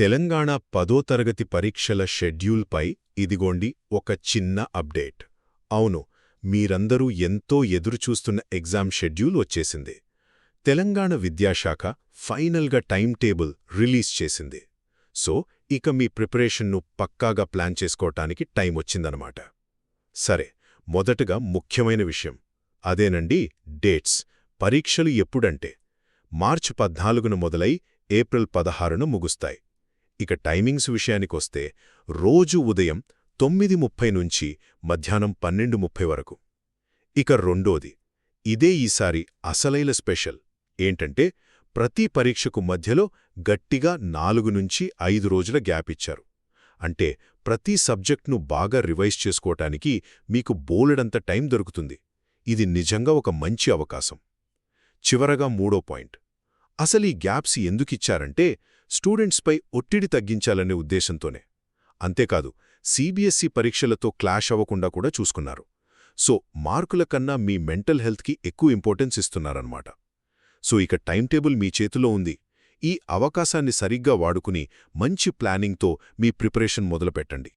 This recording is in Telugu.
తెలంగాణ పదో తరగతి పరీక్షల షెడ్యూల్పై ఇదిగోండి ఒక చిన్న అప్డేట్. అవును మీరందరూ ఎంతో ఎదురుచూస్తున్న ఎగ్జామ్ షెడ్యూల్ వచ్చేసింది. తెలంగాణ విద్యాశాఖ ఫైనల్గా టైం టేబుల్ రిలీజ్ చేసింది. సో ఇక మీ ప్రిపరేషన్ను పక్కాగా ప్లాన్ చేసుకోవటానికి టైం వచ్చిందనమాట. సరే మొదటగా ముఖ్యమైన విషయం. అదేనండి డేట్స్. పరీక్షలు ఎప్పుడంటే మార్చి పద్నాలుగున మొదలై ఏప్రిల్ పదహారున ముగుస్తాయి. ఇక టైమింగ్స్ విషయానికొస్తే రోజు ఉదయం తొమ్మిది ముప్పై నుంచి మధ్యాహ్నం పన్నెండు ముప్పై వరకు. ఇక రెండోది ఇదే ఈసారి అసలైన స్పెషల్. ఏంటంటే ప్రతి పరీక్షకు మధ్యలో గట్టిగా నాలుగు నుంచి ఐదు రోజుల గ్యాప్ ఇచ్చారు అంటే ప్రతి సబ్జెక్ట్ను బాగా రివైజ్ చేసుకోవటానికి మీకు బోలెడంత టైం దొరుకుతుంది. ఇది నిజంగా ఒక మంచి అవకాశం. చివరగా మూడో పాయింట్ అసలీ గ్యాప్స్ ఎందుకిచ్చారంటే స్టూడెంట్స్పై ఒత్తిడి తగ్గించాలనే ఉద్దేశంతోనే. అంతేకాదు సీబీఎస్ఈ పరీక్షలతో క్లాష్ అవ్వకుండా కూడా చూసుకున్నారు. సో మార్కుల కన్నా మీ మెంటల్ హెల్త్కి ఎక్కువ ఇంపార్టెన్స్ ఇస్తున్నారన్నమాట. సో ఇక టైం టేబుల్ మీ చేతిలో ఉంది. ఈ అవకాశాన్ని సరిగ్గా వాడుకుని మంచి ప్లానింగ్తో మీ ప్రిపరేషన్ మొదలుపెట్టండి.